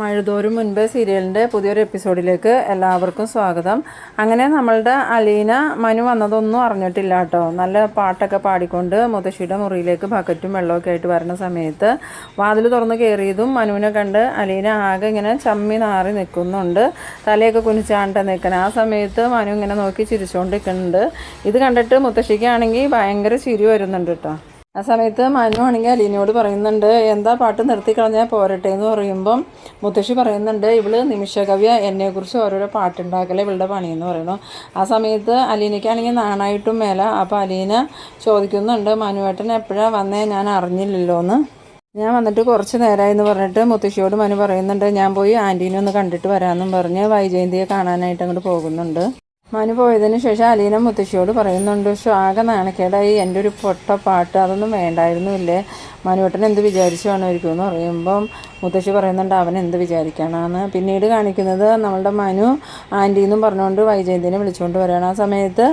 മഴുതോരും മുൻപ് സീരിയലിന്റെ പുതിയൊരു എപ്പിസോഡിലേക്ക് എല്ലാവർക്കും സ്വാഗതം. അങ്ങനെ നമ്മളുടെ അലീന മനു വന്നതൊന്നും അറിഞ്ഞിട്ടില്ല കേട്ടോ. നല്ല പാട്ടൊക്കെ പാടിക്കൊണ്ട് മുത്തശ്ശിയുടെ മുറിയിലേക്ക് ബക്കറ്റും വെള്ളമൊക്കെ ആയിട്ട് വരുന്ന സമയത്ത് വാതിൽ തുറന്ന് കയറിയതും മനുവിനെ കണ്ട് അലീന ആകെ ഇങ്ങനെ ചമ്മി നാറി നിൽക്കുന്നുണ്ട്. തലയൊക്കെ കുനിച്ചാണ്ട് നിൽക്കണം. ആ സമയത്ത് മനു ഇങ്ങനെ നോക്കി ചിരിച്ചുകൊണ്ട് നിൽക്കുന്നുണ്ട് ഇത് കണ്ടിട്ട് മുത്തശ്ശിക്കാണെങ്കിൽ ഭയങ്കര ചിരി വരുന്നുണ്ട് കേട്ടോ. ആ സമയത്ത് മനു ആണെങ്കിൽ അലീനയോട് പറയുന്നുണ്ട് എന്താ പാട്ട് നിർത്തി കളഞ്ഞാൽ പോരട്ടെ എന്ന് പറയുമ്പം മുത്തശ്ശി പറയുന്നുണ്ട് ഇവൾ നിമിഷകവ്യ എന്നെക്കുറിച്ച് ഓരോരോ പാട്ടുണ്ടാക്കൽ ഇവളുടെ പണിയെന്ന് പറയുന്നു. ആ സമയത്ത് അലീനയ്ക്കാണെങ്കിൽ നാണായിട്ടും മേല. അപ്പോൾ അലീന ചോദിക്കുന്നുണ്ട് മനുവേട്ടൻ എപ്പോഴാണ് വന്നേ? ഞാൻ അറിഞ്ഞില്ലല്ലോ എന്ന്. ഞാൻ വന്നിട്ട് കുറച്ച് നേരമായി എന്ന് പറഞ്ഞിട്ട് മുത്തശ്ശിയോട് മനു പറയുന്നുണ്ട് ഞാൻ പോയി ആന്റീനെ ഒന്ന് കണ്ടിട്ട് വരാമെന്നും പറഞ്ഞ് വൈജയന്തിയെ കാണാനായിട്ട് അങ്ങോട്ട് പോകുന്നുണ്ട്. മനു പോയതിന് ശേഷം അലീന മുത്തശ്ശിയോട് പറയുന്നുണ്ട് "ശ്ശോ, ആകെ നാണക്കേടായി. എന്റെ ഒരു പൊട്ട പാട്ട് അതൊന്നും വേണ്ടായിരുന്നില്ലേ? മനുവേട്ടൻ എന്ത് വിചാരിച്ചു വേണമായിരിക്കും എന്ന് പറയുമ്പം മുത്തശ്ശി പറയുന്നുണ്ട് അവൻ എന്ത് വിചാരിക്കണമെന്ന് പിന്നീട് കാണിക്കുന്നത് നമ്മളുടെ മനു ആന്റി എന്നും പറഞ്ഞുകൊണ്ട് വൈജയന്തിനെ വിളിച്ചുകൊണ്ട് വരികയാണ്. ആ സമയത്ത്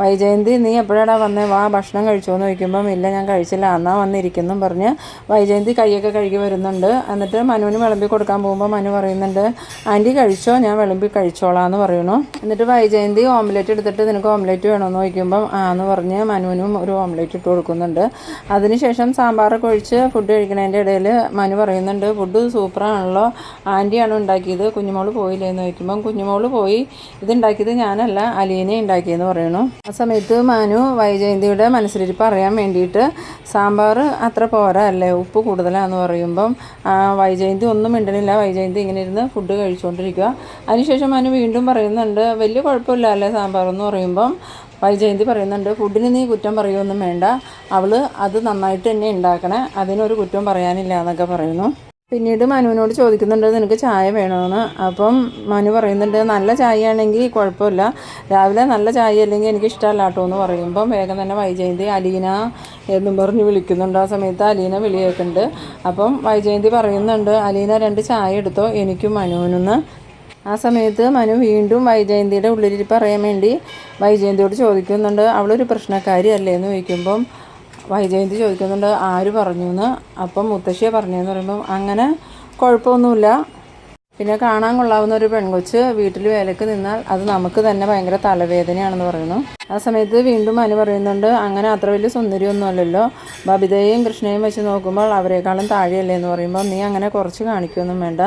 വൈജയന്തി നീ എപ്പോഴാടാ വന്നേ? വാ ഭക്ഷണം കഴിച്ചോ എന്ന് ചോദിക്കുമ്പം ഇല്ല ഞാൻ കഴിച്ചില്ല. അന്നാ വന്നിരിക്കുന്നു പറഞ്ഞ് വൈജയന്തി കൈയൊക്കെ കഴുകി വരുന്നുണ്ട്. എന്നിട്ട് മനുവിന് വിളമ്പി കൊടുക്കാൻ പോകുമ്പോൾ മനു പറയുന്നുണ്ട് ആന്റി കഴിച്ചോ? ഞാൻ വിളമ്പി കഴിച്ചോളാം എന്ന് പറയുന്നു. എന്നിട്ട് വൈജയന്തി ഓംലെറ്റ് എടുത്തിട്ട് നിനക്ക് ഓംലെറ്റ് വേണമെന്ന് ചോദിക്കുമ്പം ആ എന്ന് പറഞ്ഞ് മനുവിനും ഒരു ഓംലെറ്റ് ഇട്ട് കൊടുക്കുന്നുണ്ട്. അതിനുശേഷം സാമ്പാറൊക്കെ ഒഴിച്ച് ഫുഡ് കഴിക്കുന്നതിന്റെ ഇടയിൽ മനു പറയുന്നുണ്ട് ഫുഡ് സൂപ്പറാണല്ലോ ആന്റിയാണ് ഉണ്ടാക്കിയത്. കുഞ്ഞുമോൾ പോയില്ലേ? എന്ന് ചോദിക്കുമ്പം കുഞ്ഞുമോൾ പോയി. ഇത് ഉണ്ടാക്കിയത് ഞാനല്ല. അലീനെ ഉണ്ടാക്കിയെന്ന് പറയുന്നു. ആ സമയത്ത് മാനു വൈജയന്തിയുടെ മനസ്സിലിരിപ്പ് അറിയാൻ വേണ്ടിയിട്ട് സാമ്പാർ അത്ര പോരാ അല്ലേ? ഉപ്പ് കൂടുതലാന്ന് പറയുമ്പം വൈജയന്തി ഒന്നും മിണ്ടണില്ല. വൈജയന്തി ഇങ്ങനെ ഇരുന്ന് ഫുഡ് കഴിച്ചുകൊണ്ടിരിക്കുക അതിനുശേഷം മാനു വീണ്ടും പറയുന്നുണ്ട് വലിയ കുഴപ്പമില്ല അല്ലേ സാമ്പാർ? എന്ന് പറയുമ്പം വൈജയന്തി പറയുന്നുണ്ട് ഫുഡിന് നീ കുറ്റം പറയുമൊന്നും വേണ്ട. അവൾ അത് നന്നായിട്ട് തന്നെ ഉണ്ടാക്കണേ. അതിനൊരു കുറ്റം പറയാനില്ല എന്നൊക്കെ പറയുന്നു. പിന്നീട് മനുവിനോട് ചോദിക്കുന്നുണ്ട് നിനക്ക് ചായ വേണമെന്ന് അപ്പം മനു പറയുന്നുണ്ട് നല്ല ചായ ആണെങ്കിൽ കുഴപ്പമില്ല. രാവിലെ നല്ല ചായ അല്ലെങ്കിൽ എനിക്ക് ഇഷ്ടമല്ല കേട്ടോ എന്ന് പറയുമ്പം വേഗം തന്നെ വൈജയന്തി അലീന എന്നും പറഞ്ഞ് വിളിക്കുന്നുണ്ട്. ആ സമയത്ത് അലീന വിളിയേക്കുന്നുണ്ട് അപ്പം വൈജയന്തി പറയുന്നുണ്ട് അലീന രണ്ട് ചായ എടുത്തോ? എനിക്കും മനുവിനൊന്ന്. ആ സമയത്ത് മനു വീണ്ടും വൈജയന്തിയുടെ ഉള്ളിലിരിപ്പ് അറിയാൻ വേണ്ടി വൈജയന്തിയോട് ചോദിക്കുന്നുണ്ട് അവളൊരു പ്രശ്നക്കാരി അല്ലേ എന്ന് ചോദിക്കുമ്പം വൈജയന്തി ചോദിക്കുന്നുണ്ട് ആര് പറഞ്ഞു എന്ന് അപ്പം മുത്തശ്ശിയെ പറഞ്ഞതെന്ന് പറയുമ്പം അങ്ങനെ കുഴപ്പമൊന്നുമില്ല പിന്നെ കാണാൻ കൊള്ളാവുന്ന ഒരു പെൺകൊച്ച് വീട്ടിൽ വേലക്ക് നിന്നാൽ അത് നമുക്ക് തന്നെ ഭയങ്കര തലവേദനയാണെന്ന് പറയുന്നു. ആ സമയത്ത് വീണ്ടും അനു പറയുന്നുണ്ട് അങ്ങനെ അത്ര വലിയ സുന്ദരിയൊന്നും അല്ലല്ലോ. ബബിതയും കൃഷ്ണയും വെച്ച് നോക്കുമ്പോൾ അവരെക്കാളും താഴെയല്ലേ? എന്ന് പറയുമ്പോൾ നീ അങ്ങനെ കുറച്ച് കാണിക്കൊന്നും വേണ്ട.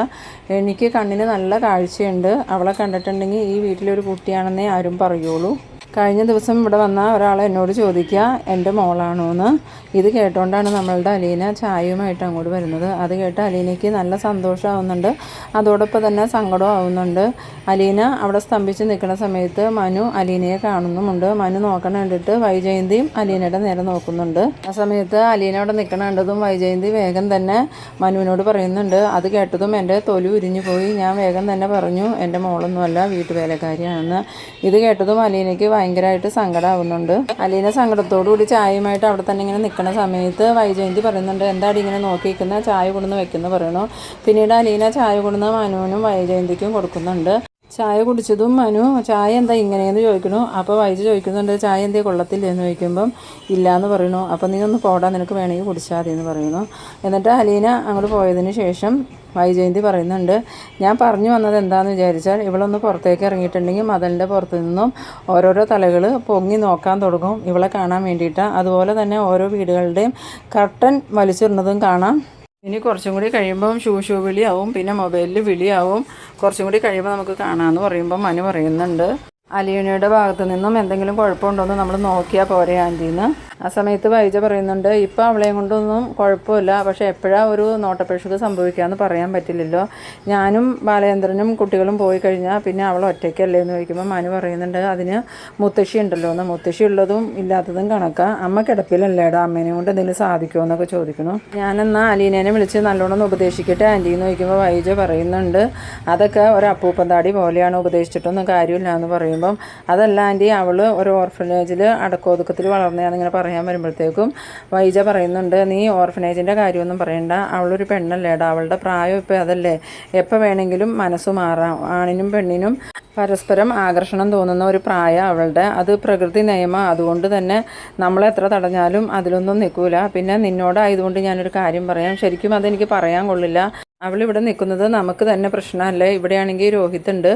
എനിക്ക് കണ്ണിന് നല്ല കാഴ്ചയുണ്ട്. അവളെ കണ്ടിട്ടുണ്ടെങ്കിൽ ഈ വീട്ടിലൊരു കുട്ടിയാണെന്നേ ആരും പറയുള്ളൂ. കഴിഞ്ഞ ദിവസം ഇവിടെ വന്ന ഒരാൾ എന്നോട് ചോദിക്കുക എന്റെ മോളാണോ എന്ന് ഇത് കേട്ടോണ്ടാണ് നമ്മളുടെ അലീന ചായയുമായിട്ട് അങ്ങോട്ട് വരുന്നത്. അത് കേട്ട് അലീനയ്ക്ക് നല്ല സന്തോഷമാവുന്നുണ്ട് അതോടൊപ്പം തന്നെ സങ്കടവും ആവുന്നുണ്ട്. അലീന അവിടെ സ്തംഭിച്ച് നിൽക്കുന്ന സമയത്ത് മനു അലീനയെ കാണുന്നുമുണ്ട്. മനു നോക്കണ കണ്ടിട്ട് വൈജയന്തിയും അലീനയുടെ നേരെ നോക്കുന്നുണ്ട്. ആ സമയത്ത് അലീന അവിടെ നിൽക്കണ കണ്ടതും വൈജയന്തി വേഗം തന്നെ മനുവിനോട് പറയുന്നുണ്ട്. അത് കേട്ടതും എന്റെ തൊലി ഉരിഞ്ഞു പോയി. ഞാൻ വേഗം തന്നെ പറഞ്ഞു എന്റെ മോളൊന്നുമല്ല വീട്ടുവേലക്കാരിയാണെന്ന്. ഇത് കേട്ടതും അലീനയ്ക്ക് ഭയങ്കരമായിട്ട് സങ്കടമാവുന്നുണ്ട് അലീന സങ്കടത്തോടുകൂടി ചായയുമായിട്ട് അവിടെ തന്നെ ഇങ്ങനെ നിൽക്കുന്ന സമയത്ത് വൈജയന്തി പറയുന്നുണ്ട് എന്താടി ഇങ്ങനെ നോക്കി നിൽക്കുന്ന ചായ കൊണ്ടുവന്ന് വെക്കുന്നു പറയണു. പിന്നീട് അലീന ചായ കൊണ്ടുവന്ന് മനുവിനും വൈജയന്തിക്കും കൊടുക്കുന്നുണ്ട്. ചായ കുടിച്ചതും മനു ചായ എന്താ ഇങ്ങനെയെന്ന് ചോദിക്കണു? അപ്പോൾ വൈജ ചോദിക്കുന്നുണ്ട് ചായ എന്തേ കൊള്ളത്തില്ല എന്ന് ചോദിക്കുമ്പം ഇല്ല എന്ന് പറയുന്നു അപ്പോൾ നീ ഒന്ന് പോടാ നിനക്ക് വേണമെങ്കിൽ കുടിച്ചാൽ മതി എന്ന് പറയുന്നു. എന്നിട്ട് അലീന അങ്ങോട്ട് പോയതിന് ശേഷം വൈജയന്തി പറയുന്നുണ്ട് ഞാൻ പറഞ്ഞു വന്നത് എന്താണെന്ന് വിചാരിച്ചാൽ ഇവളൊന്ന് പുറത്തേക്ക് ഇറങ്ങിയിട്ടുണ്ടെങ്കിൽ മതലിന്റെ പുറത്തു നിന്നും ഓരോരോ തലകൾ പൊങ്ങി നോക്കാൻ തുടങ്ങും. ഇവളെ കാണാൻ വേണ്ടിയിട്ട്. അതുപോലെ തന്നെ ഓരോ വീടുകളുടെയും കർട്ടൻ വലിച്ചിടുന്നതും കാണാം. ഇനി കുറച്ചും കൂടി കഴിയുമ്പം ഷൂ ഷൂ വിളിയാവും. പിന്നെ മൊബൈലിൽ വിളിയാവും. കുറച്ചും കൂടി കഴിയുമ്പോൾ നമുക്ക് കാണാമെന്ന് പറയുമ്പോൾ മനു പറയുന്നുണ്ട്. അലീനയുടെ ഭാഗത്തു നിന്നും എന്തെങ്കിലും കുഴപ്പമുണ്ടോയെന്ന് നമ്മൾ നോക്കിയാൽ പോരെ ആന്റീന്ന്. ആ സമയത്ത് വൈജ പറയുന്നുണ്ട് ഇപ്പോൾ അവളെയും കൊണ്ടൊന്നും കുഴപ്പമില്ല. പക്ഷേ എപ്പോഴാണ് ഒരു നോട്ടപ്പഴക്ക് സംഭവിക്കാമെന്ന് പറയാൻ പറ്റില്ലല്ലോ. ഞാനും ബാലചന്ദ്രനും കുട്ടികളും പോയി കഴിഞ്ഞാൽ പിന്നെ അവൾ ഒറ്റയ്ക്കല്ലേ? എന്ന് ചോദിക്കുമ്പോൾ മനു പറയുന്നുണ്ട് അതിന് മുത്തശ്ശി ഉണ്ടല്ലോ. എന്ന് മുത്തശ്ശി ഉള്ളതും ഇല്ലാത്തതും കണക്കാം. അമ്മ കിടപ്പിലല്ലേടാ അമ്മേനെ കൊണ്ട് എന്തെങ്കിലും സാധിക്കുമോ എന്നൊക്കെ ചോദിക്കുന്നു. ഞാനെന്നാൽ അലീനേനെ വിളിച്ച് നല്ലോണം ഉപദേശിക്കട്ടെ ആന്റി എന്ന് ചോദിക്കുമ്പോൾ വൈജ പറയുന്നുണ്ട് അതൊക്കെ ഒരു അപ്പൂപ്പന്താടി പോലെയാണ്. ഉപദേശിച്ചിട്ടൊന്നും കാര്യമില്ല എന്ന് പറയുമ്പം അതല്ല ആന്റി അവൾ ഒരു ഓർഫനേജിൽ അടക്കോതുക്കത്തിൽ ഇങ്ങനെ പറയാൻ വരുമ്പോഴത്തേക്കും വൈജ പറയുന്നുണ്ട് നീ ഓർഫനേജിന്റെ കാര്യമൊന്നും പറയണ്ട. അവളൊരു പെണ്ണല്ലേടാ. അവളുടെ പ്രായം ഇപ്പോൾ അതല്ലേ. എപ്പോൾ വേണമെങ്കിലും മനസ്സ് മാറാം. ആണിനും പെണ്ണിനും പരസ്പരം ആകർഷണം തോന്നുന്ന ഒരു പ്രായം അവളുടെ. അത് പ്രകൃതി നിയമം. അതുകൊണ്ട് തന്നെ നമ്മൾ എത്ര തടഞ്ഞാലും അതിലൊന്നും നിൽക്കൂല. പിന്നെ നിന്നോടായതുകൊണ്ട് ഞാനൊരു കാര്യം പറയാം. ശരിക്കും അതെനിക്ക് പറയാൻ കൊള്ളില്ല. അവളിവിടെ നിൽക്കുന്നത് നമുക്ക് തന്നെ പ്രശ്നമല്ലേ? ഇവിടെയാണെങ്കിൽ രോഹിത് ഉണ്ട്.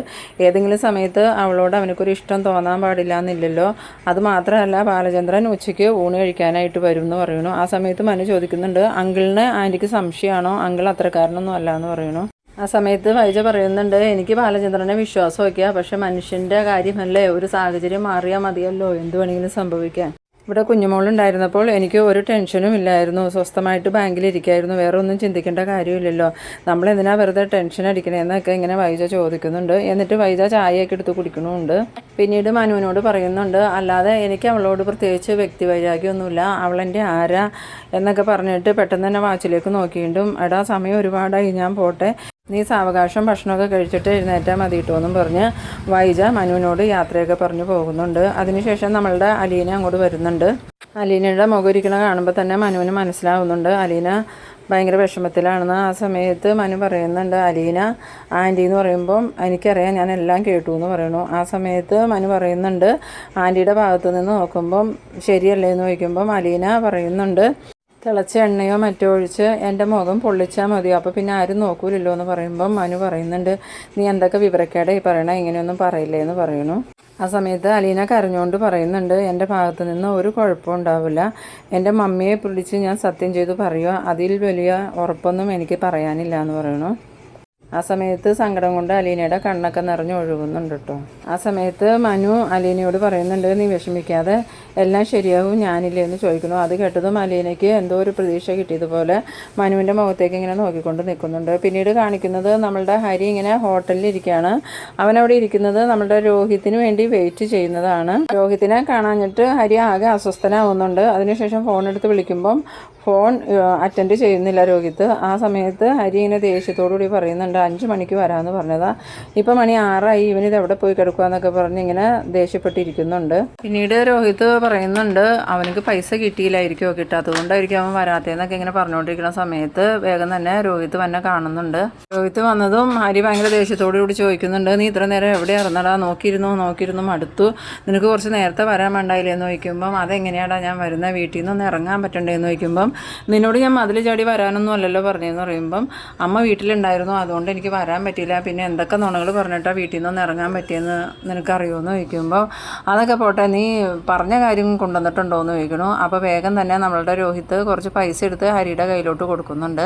ഏതെങ്കിലും സമയത്ത് അവളോട് അവനക്കൊരു ഇഷ്ടം തോന്നാൻ പാടില്ല എന്നില്ലല്ലോ. അത് മാത്രമല്ല ബാലചന്ദ്രൻ ഉച്ചയ്ക്ക് ഊണ് കഴിക്കാനായിട്ട് വരും എന്ന് പറയുന്നു. ആ സമയത്ത് മനു ചോദിക്കുന്നുണ്ട് അങ്കിളിന് ആന്റിക്ക് സംശയമാണോ? അങ്കിൾ അത്രക്കാരനൊന്നും അല്ല എന്ന് പറയുന്നു. ആ സമയത്ത് വൈജ പറയുന്നുണ്ട് എനിക്ക് ബാലചന്ദ്രനെ വിശ്വാസമൊക്കെയാണ് പക്ഷെ മനുഷ്യന്റെ കാര്യമല്ലേ? ഒരു സാഹചര്യം മാറിയാൽ മതിയല്ലോ. എന്ത് വേണമെങ്കിലും സംഭവിക്കാൻ ഇവിടെ കുഞ്ഞുമോളുണ്ടായിരുന്നപ്പോൾ എനിക്ക് ഒരു ടെൻഷനും ഇല്ലായിരുന്നു. സ്വസ്ഥമായിട്ട് ബാങ്കിലിരിക്കായിരുന്നു. വേറെ ഒന്നും ചിന്തിക്കേണ്ട കാര്യമില്ലല്ലോ. നമ്മൾ എന്തിനാ വെറുതെ ടെൻഷൻ അടിക്കണേന്നൊക്കെ ഇങ്ങനെ വൈജ ചോദിക്കുന്നുണ്ട്. എന്നിട്ട് വൈജ ചായയൊക്കെ എടുത്ത് കുടിക്കണമുണ്ട്. പിന്നീട് മനുവിനോട് പറയുന്നുണ്ട് അല്ലാതെ എനിക്ക് അവളോട് പ്രത്യേകിച്ച് വ്യക്തി വൈരാഗ്യമൊന്നുമില്ല അവളെന്റെ ആരാ? എന്നൊക്കെ പറഞ്ഞിട്ട് പെട്ടെന്ന് തന്നെ വാച്ചിലേക്ക് നോക്കിയിട്ടും എടാ സമയം ഒരുപാടായി. ഞാൻ പോട്ടെ. നീ സാവകാശം ഭക്ഷണമൊക്കെ കഴിച്ചിട്ട് എഴുന്നേറ്റാൽ മതി കേട്ടോ എന്നും പറഞ്ഞ് വൈജ മനുവിനോട് യാത്രയൊക്കെ പറഞ്ഞു പോകുന്നുണ്ട്. അതിനുശേഷം നമ്മളുടെ അലീന അങ്ങോട്ട് വരുന്നുണ്ട്. അലീനയുടെ മുഖം ഇരിക്കണ കാണുമ്പോൾ തന്നെ മനുവിന് മനസ്സിലാവുന്നുണ്ട്. അലീന ഭയങ്കര വിഷമത്തിലാണെന്ന് ആ സമയത്ത് മനു പറയുന്നുണ്ട്. അലീന ആന്റി എന്ന് പറയുമ്പം എനിക്കറിയാം ഞാൻ എല്ലാം കേട്ടു എന്ന് പറയണു ആ സമയത്ത് മനു പറയുന്നുണ്ട്. ആന്റിയുടെ ഭാഗത്ത് നിന്ന് നോക്കുമ്പം ശരിയല്ലേ എന്ന് ചോദിക്കുമ്പം അലീന പറയുന്നുണ്ട്. തിളച്ച എണ്ണയോ മറ്റോ ഒഴിച്ച് എന്റെ മുഖം പൊള്ളിച്ചാൽ മതിയോ? അപ്പോൾ പിന്നെ ആരും നോക്കൂലല്ലോ എന്ന് പറയുമ്പം മനു പറയുന്നുണ്ട് നീ എന്തൊക്കെ വിവരക്കേടെ ഈ പറയണ? ഇങ്ങനെയൊന്നും പറയില്ലേ എന്ന് പറയുന്നു. ആ സമയത്ത് അലീന കരഞ്ഞുകൊണ്ട് പറയുന്നുണ്ട് എന്റെ ഭാഗത്ത് നിന്ന് ഒരു കുഴപ്പവും ഉണ്ടാവില്ല. എന്റെ മമ്മിയെ പിടിച്ച് ഞാൻ സത്യം ചെയ്തു പറയുക അതിൽ വലിയ ഉറപ്പൊന്നും എനിക്ക് പറയാനില്ല എന്ന് പറയുന്നു. ആ സമയത്ത് സങ്കടം കൊണ്ട് അലീനയുടെ കണ്ണൊക്കെ നിറഞ്ഞു ഒഴുകുന്നുണ്ട് കേട്ടോ. ആ സമയത്ത് മനു അലീനയോട് പറയുന്നുണ്ട് നീ വിഷമിക്കാതെ എല്ലാം ശരിയാവും ഞാനില്ലേ എന്ന് ചോദിക്കുന്നു. അത് കേട്ടതും അലീനയ്ക്ക് എന്തോ ഒരു പ്രതീക്ഷ കിട്ടിയതുപോലെ മനുവിന്റെ മുഖത്തേക്ക് ഇങ്ങനെ നോക്കിക്കൊണ്ട് നിൽക്കുന്നുണ്ട്. പിന്നീട് കാണിക്കുന്നത് നമ്മളുടെ ഹരി ഇങ്ങനെ ഹോട്ടലിൽ ഇരിക്കുകയാണ്. അവനവിടെ ഇരിക്കുന്നത് നമ്മളുടെ രോഹിത്തിന് വേണ്ടി വെയിറ്റ് ചെയ്യുന്നതാണ്. രോഹിത്തിനെ കാണാഞ്ഞിട്ട് ഹരി ആകെ അസ്വസ്ഥനാവുന്നുണ്ട്. അതിനുശേഷം ഫോൺ എടുത്ത് വിളിക്കുമ്പം ഫോൺ അറ്റൻഡ് ചെയ്യുന്നില്ല രോഹിത്ത്. ആ സമയത്ത് ഹരി ഇങ്ങനെ ദേഷ്യത്തോടുകൂടി പറയുന്നുണ്ട് അഞ്ച് മണിക്ക് വരാമെന്ന് പറഞ്ഞതാ. ഇപ്പം മണി ആറായി ഇവനിത് എവിടെ പോയി കിടക്കുക എന്നൊക്കെ പറഞ്ഞ് ഇങ്ങനെ ദേഷ്യപ്പെട്ടിരിക്കുന്നുണ്ട്. പിന്നീട് രോഹിത് പറയുന്നുണ്ട് അവനക്ക് പൈസ കിട്ടിയില്ലായിരിക്കുമോ കിട്ടാത്തതുകൊണ്ടായിരിക്കും അവൻ വരാത്തതെന്നൊക്കെ ഇങ്ങനെ പറഞ്ഞുകൊണ്ടിരിക്കുന്ന സമയത്ത് വേഗം തന്നെ രോഹിത് വന്നെ കാണുന്നുണ്ട്. രോഹിത് വന്നതും ഹരി ഭയങ്കര ദേഷ്യത്തോടു കൂടി ചോദിക്കുന്നുണ്ട് നീ ഇത്ര നേരം എവിടെ ഇറന്നടാ നോക്കിയിരുന്നു? നോക്കിയിരുന്നു? മടുത്തു. നിനക്ക് കുറച്ച് നേരത്തെ വരാൻ വേണ്ടായില്ലേ എന്ന് ചോദിക്കുമ്പം അതെങ്ങനെയാടാ ഞാൻ വരുന്ന? വീട്ടിൽ നിന്ന് ഒന്ന് ഇറങ്ങാൻ പറ്റണ്ടേ എന്ന് ചോദിക്കുമ്പം നിന്നോട് ഞാൻ മതിൽ ചാടി വരാനൊന്നും അല്ലല്ലോ പറഞ്ഞതെന്ന് പറയുമ്പം അമ്മ വീട്ടിലുണ്ടായിരുന്നു അതുകൊണ്ട് എനിക്ക് വരാൻ പറ്റിയില്ല. പിന്നെ എന്തൊക്കെ നുണകൾ പറഞ്ഞിട്ടാണ് വീട്ടിൽ നിന്ന് ഇറങ്ങാൻ പറ്റിയെന്ന് നിനക്കറിയുമെന്ന് ചോദിക്കുമ്പോൾ അതൊക്കെ പോട്ടെ നീ പറഞ്ഞ കാര്യം കൊണ്ടുവന്നിട്ടുണ്ടോ എന്ന് ചോദിക്കണു. അപ്പോൾ വേഗം തന്നെ നമ്മളുടെ രോഹിത്ത് കുറച്ച് പൈസ എടുത്ത് ഹരിയുടെ കയ്യിലോട്ട് കൊടുക്കുന്നുണ്ട്.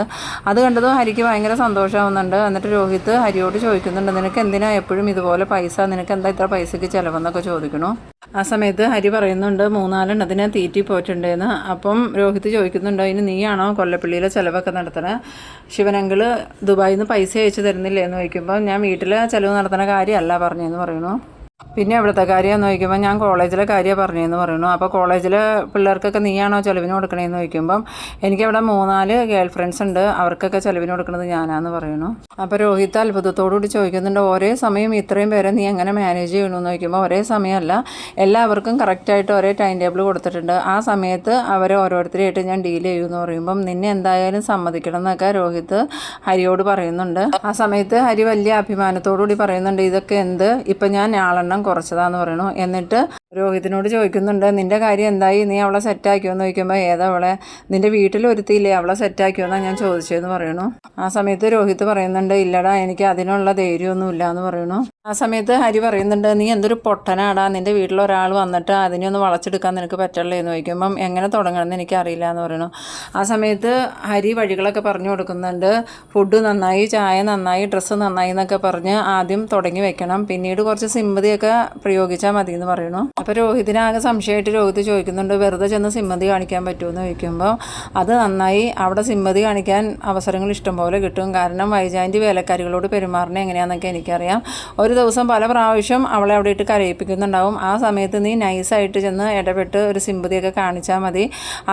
അത് കണ്ടതും ഹരിക്ക് ഭയങ്കര സന്തോഷമാവുന്നുണ്ട്. എന്നിട്ട് രോഹിത്ത് ഹരിയോട് ചോദിക്കുന്നുണ്ട് നിനക്ക് എന്തിനാ എപ്പോഴും ഇതുപോലെ പൈസ? നിനക്ക് എന്താ ഇത്ര പൈസയ്ക്ക് ചിലവെന്നൊക്കെ ചോദിക്കണു. ആ സമയത്ത് ഹരി പറയുന്നുണ്ട് മൂന്നാലെണ്ണത്തിനെ തീറ്റി പോയിട്ടുണ്ടെന്ന്. അപ്പം രോഹിത് ചോദിക്കുന്നുണ്ട് അതിന് നീയാണോ കൊല്ലപ്പള്ളിയിലെ ചിലവൊക്കെ നടത്തണേ? ശിവനങ്കിൾ ദുബായിൽ നിന്ന് പൈസ അയച്ചു തരുന്നില്ലേ എന്ന് ചോദിക്കുമ്പോൾ ഞാൻ വീട്ടിൽ ചിലവ് നടത്തുന്ന കാര്യമല്ല പറഞ്ഞതെന്ന് പറയുന്നു. പിന്നെ എവിടുത്തെ കാര്യമെന്ന് ചോദിക്കുമ്പോൾ ഞാൻ കോളേജിലെ കാര്യം പറഞ്ഞതെന്ന് പറയുന്നു. അപ്പോൾ കോളേജിലെ പിള്ളേർക്കൊക്കെ നീയാണോ ചിലവിന് കൊടുക്കണേന്ന് ചോദിക്കുമ്പം എനിക്കവിടെ മൂന്നാൽ ഗേൾ ഫ്രണ്ട്സ് ഉണ്ട്. അവർക്കൊക്കെ ചിലവിന് കൊടുക്കുന്നത് ഞാനാന്ന് പറയുന്നു. അപ്പോൾ രോഹിത് അത്ഭുതത്തോടുകൂടി ചോദിക്കുന്നുണ്ട് ഒരേ സമയം ഇത്രയും പേരെ നീ എങ്ങനെ മാനേജ് ചെയ്യണമെന്ന് ചോദിക്കുമ്പോൾ ഒരേ സമയമല്ല. എല്ലാവർക്കും കറക്റ്റായിട്ട് ഒരേ ടൈം ടേബിൾ കൊടുത്തിട്ടുണ്ട്. ആ സമയത്ത് അവരെ ഓരോരുത്തരെയായിട്ട് ഞാൻ ഡീൽ ചെയ്യുമെന്ന് പറയുമ്പം നിന്നെ എന്തായാലും സമ്മതിക്കണം എന്നൊക്കെ രോഹിത് ഹരിയോട് പറയുന്നുണ്ട്. ആ സമയത്ത് ഹരി വലിയ അഭിമാനത്തോടുകൂടി പറയുന്നുണ്ട് ഇതൊക്കെ എന്ത്? ഇപ്പം ഞാൻ ആളെണ്ണം കുറച്ചതാന്ന് പറയണു. എന്നിട്ട് രോഹിതിനോട് ചോദിക്കുന്നുണ്ട് നിന്റെ കാര്യം എന്തായി? നീ അവളെ സെറ്റാക്കിയോ എന്ന് ചോദിക്കുമ്പോൾ ഏതാ അവളെ? നിന്റെ വീട്ടിൽ ഒരുത്തിയില്ലേ? അവളെ സെറ്റാക്കിയോ എന്നാണ് ഞാൻ ചോദിച്ചതെന്ന് പറയണു. ആ സമയത്ത് രോഹിത് പറയുന്നുണ്ട് ഇല്ലടാ എനിക്ക് അതിനുള്ള ധൈര്യമൊന്നും ഇല്ല എന്ന് പറയണു. ആ സമയത്ത് ഹരി പറയുന്നുണ്ട് നീ എന്തൊരു പൊട്ടനാടാ? നിന്റെ വീട്ടിൽ ഒരാൾ വന്നിട്ട് അതിനെ ഒന്ന് വളച്ചെടുക്കാൻ നിനക്ക് പറ്റല്ലേ എന്ന് ചോദിക്കുമ്പം എങ്ങനെ തുടങ്ങണമെന്ന് എനിക്ക് അറിയില്ല എന്ന് പറയണു. ആ സമയത്ത് ഹരി വഴികളൊക്കെ പറഞ്ഞു കൊടുക്കുന്നുണ്ട് ഫുഡ് നന്നായി ചായ നന്നായി ഡ്രസ്സ് നന്നായി എന്നൊക്കെ പറഞ്ഞ് ആദ്യം തുടങ്ങി വെക്കണം. പിന്നീട് കുറച്ച് സിമ്പതിയൊക്കെ പ്രയോഗിച്ചാൽ മതി എന്ന് പറയണു. അപ്പോൾ രോഹിതിനാകെ സംശയമായിട്ട് രോഹിത് ചോദിക്കുന്നുണ്ട് വെറുതെ ചെന്ന് സിമ്മതി കാണിക്കാൻ പറ്റുമെന്ന് ചോദിക്കുമ്പോൾ അത് നന്നായി അവിടെ സിമ്മതി കാണിക്കാൻ അവസരങ്ങൾ ഇഷ്ടംപോലെ കിട്ടും. കാരണം വൈജാന്തി വേലക്കാരികളോട് പെരുമാറണ എങ്ങനെയാണെന്നൊക്കെ എനിക്കറിയാം. ഒരു ദിവസം പല പ്രാവശ്യം അവളെ അവിടെ ഇട്ട് കരയിപ്പിക്കുന്നുണ്ടാവും. ആ സമയത്ത് നീ നൈസായിട്ട് ചെന്ന് ഇടപെട്ട് ഒരു സിമ്പതിയൊക്കെ കാണിച്ചാൽ മതി.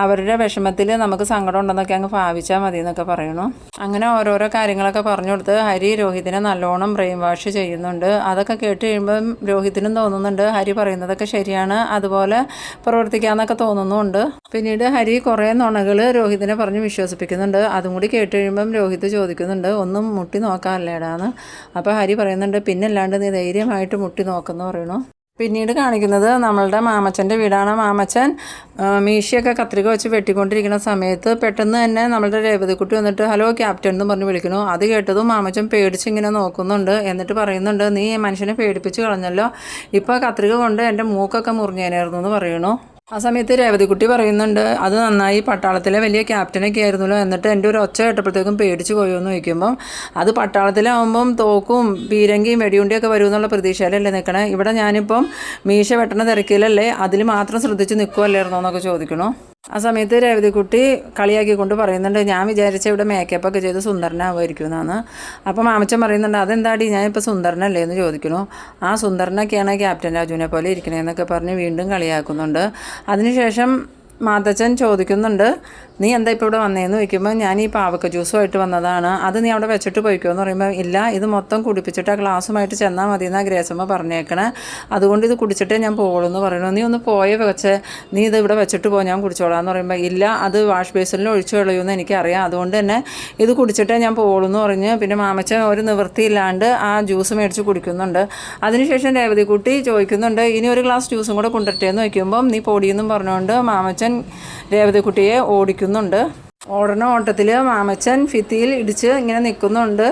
അവരുടെ വിഷമത്തിൽ നമുക്ക് സങ്കടം ഉണ്ടെന്നൊക്കെ അങ്ങ് ഭാവിച്ചാൽ മതി എന്നൊക്കെ പറയണു അങ്ങനെ ഓരോരോ കാര്യങ്ങളൊക്കെ പറഞ്ഞു കൊടുത്ത് ഹരി രോഹിതിനെ നല്ലോണം ബ്രെയിൻ വാഷ് ചെയ്യുന്നുണ്ട്. അതൊക്കെ കേട്ട് കഴിയുമ്പം രോഹിതിനും തോന്നുന്നുണ്ട് ഹരി പറയുന്നതൊക്കെ ശരിയാണ്. അതുപോലെ പ്രവർത്തിക്കാമെന്നൊക്കെ തോന്നുന്നുണ്ട് പിന്നീട് ഹരി കുറേ നുണകൾ രോഹിതിനെ പറഞ്ഞ് വിശ്വസിപ്പിക്കുന്നുണ്ട്. അതും കൂടി കേട്ട് കഴിയുമ്പം രോഹിത് ചോദിക്കുന്നുണ്ട് ഒന്നും മുട്ടി നോക്കാമല്ലേടാന്ന് അപ്പോൾ ഹരി പറയുന്നുണ്ട് പിന്നല്ലാണ്ട് നീ ധൈര്യമായിട്ട് മുട്ടി നോക്കുന്നു പറയണു. പിന്നീട് കാണിക്കുന്നത് നമ്മളുടെ മാമച്ചന്റെ വീടാണ്. മാമച്ചൻ മീശയൊക്കെ കത്രിക വെച്ച് വെട്ടിക്കൊണ്ടിരിക്കുന്ന സമയത്ത് പെട്ടെന്ന് തന്നെ നമ്മളുടെ രേവതിക്കുട്ടി വന്നിട്ട് ഹലോ ക്യാപ്റ്റൻ എന്ന് പറഞ്ഞ് വിളിക്കുന്നു. അത് കേട്ടതും മാമച്ചൻ പേടിച്ച് ഇങ്ങനെ നോക്കുന്നുണ്ട്. എന്നിട്ട് പറയുന്നുണ്ട് നീ മനുഷ്യനെ പേടിപ്പിച്ച് കളഞ്ഞല്ലോ. ഇപ്പോൾ കത്രിക കൊണ്ട് എന്റെ മൂക്കൊക്കെ മുറിഞ്ഞേനായിരുന്നു എന്ന് പറയണു ആ സമയത്ത് രേവതിക്കുട്ടി പറയുന്നുണ്ട് അത് നന്നായി പട്ടാളത്തിലെ വലിയ ക്യാപ്റ്റനൊക്കെ ആയിരുന്നല്ലോ. എന്നിട്ട് എന്റെ ഒരു ഒച്ച കേട്ടപ്പോഴത്തേക്കും പേടിച്ചു പോയോ എന്ന് ചോദിക്കുമ്പം അത് പട്ടാളത്തിലാവുമ്പം തോക്കും പീരങ്കിയും വെടിയുണ്ടിയൊക്കെ വരും എന്നുള്ള പ്രതീക്ഷയിലല്ലേ നിൽക്കണേ ഇവിടെ ഞാനിപ്പം മീശ വെട്ടണ തിരക്കിലല്ലേ അതിൽ മാത്രം ശ്രദ്ധിച്ച് നിൽക്കുമല്ലായിരുന്നോ എന്നൊക്കെ ചോദിക്കണു. ആ സമയത്ത് രേവതിക്കുട്ടി കളിയാക്കിക്കൊണ്ട് പറയുന്നുണ്ട് ഞാൻ വിചാരിച്ച ഇവിടെ മേക്കപ്പ് ഒക്കെ ചെയ്ത് സുന്ദരനാവുമായിരിക്കും എന്നാണ് അപ്പം മാമച്ചൻ പറയുന്നുണ്ട് അതെന്താടി? ഞാൻ ഞാനിപ്പോൾ സുന്ദരനല്ലേ? എന്ന് ചോദിക്കുന്നു. ആ സുന്ദരനൊക്കെയാണ് ക്യാപ്റ്റൻ രാജുവിനെ പോലെ ഇരിക്കണേന്നൊക്കെ പറഞ്ഞ് വീണ്ടും കളിയാക്കുന്നുണ്ട്. അതിനുശേഷം മാതച്ചൻ ചോദിക്കുന്നുണ്ട് നീ എന്താ ഇപ്പോൾ ഇവിടെ വന്നേന്ന്? ചോദിക്കുമ്പോൾ ഞാൻ ഈ പാവക്ക ജ്യൂസുമായിട്ട് വന്നതാണ്. അത് നീ അവിടെ വെച്ചിട്ട് പോയിക്കോ? എന്ന് പറയുമ്പോൾ ഇല്ല ഇത് മൊത്തം കുടിപ്പിച്ചിട്ട് ആ ഗ്ലാസ്സുമായിട്ട് ചെന്നാൽ മതി എന്നാ ഗ്രേസമ്മ പറഞ്ഞേക്കണേ. അതുകൊണ്ട് ഇത് കുടിച്ചിട്ടേ ഞാൻ പോകുള്ളൂ എന്ന് പറയുന്നു. നീ ഒന്ന് പോയ? വെച്ച് നീ ഇത് ഇവിടെ വെച്ചിട്ട് പോ ഞാൻ കുടിച്ചോളാം. എന്ന് പറയുമ്പോൾ ഇല്ല അത് വാഷ് ബേസിനിൽ ഒഴിച്ചു കളയുമെന്ന് എനിക്കറിയാം. അതുകൊണ്ട് തന്നെ ഇത് കുടിച്ചിട്ടേ ഞാൻ പോകുള്ളൂ എന്ന് പറഞ്ഞ് പിന്നെ മാമച്ചൻ ഒരു നിവൃത്തിയില്ലാണ്ട് ആ ജ്യൂസ് മേടിച്ച് കുടിക്കുന്നുണ്ട്. അതിനുശേഷം രേവതിക്കുട്ടി ചോദിക്കുന്നുണ്ട് ഇനി ഒരു ഗ്ലാസ് ജ്യൂസും കൂടെ കൊണ്ടിട്ടേന്ന് ചോദിക്കുമ്പം നീ പൊടിയെന്നും പറഞ്ഞുകൊണ്ട് മാമച്ചൻ രേവതിക്കുട്ടിയെ ഓടിക്കുന്നുണ്ട്. ഓടണ ഓട്ടത്തിൽ മാമച്ചൻ ഭിത്തിയിൽ ഇടിച്ച് ഇങ്ങനെ നിൽക്കുന്നുണ്ട്.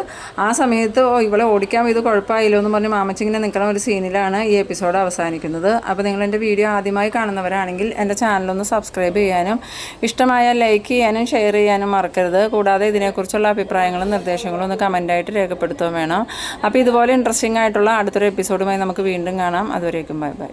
ആ സമയത്ത് ഓ ഇവളെ ഓടിക്കാൻ ഇത് കുഴപ്പമായില്ലോ എന്ന് പറഞ്ഞ് മാമച്ചൻ ഇങ്ങനെ നിൽക്കുന്ന ഒരു സീനിലാണ് ഈ എപ്പിസോഡ് അവസാനിക്കുന്നത്. അപ്പോൾ നിങ്ങൾ എന്റെ വീഡിയോ ആദ്യമായി കാണുന്നവരാണെങ്കിൽ എന്റെ ചാനലൊന്ന് സബ്സ്ക്രൈബ് ചെയ്യാനും ഇഷ്ടമായ ലൈക്ക് ചെയ്യാനും ഷെയർ ചെയ്യാനും മറക്കരുത്. കൂടാതെ ഇതിനെക്കുറിച്ചുള്ള അഭിപ്രായങ്ങളും നിർദ്ദേശങ്ങളും ഒന്ന് കമന്റായിട്ട് രേഖപ്പെടുത്തുകയും വേണം. അപ്പോൾ ഇതുപോലെ ഇൻട്രസ്റ്റിംഗ് ആയിട്ടുള്ള അടുത്തൊരു എപ്പിസോഡുമായി നമുക്ക് വീണ്ടും കാണാം. അതുവരേക്കും ബൈ ബൈ.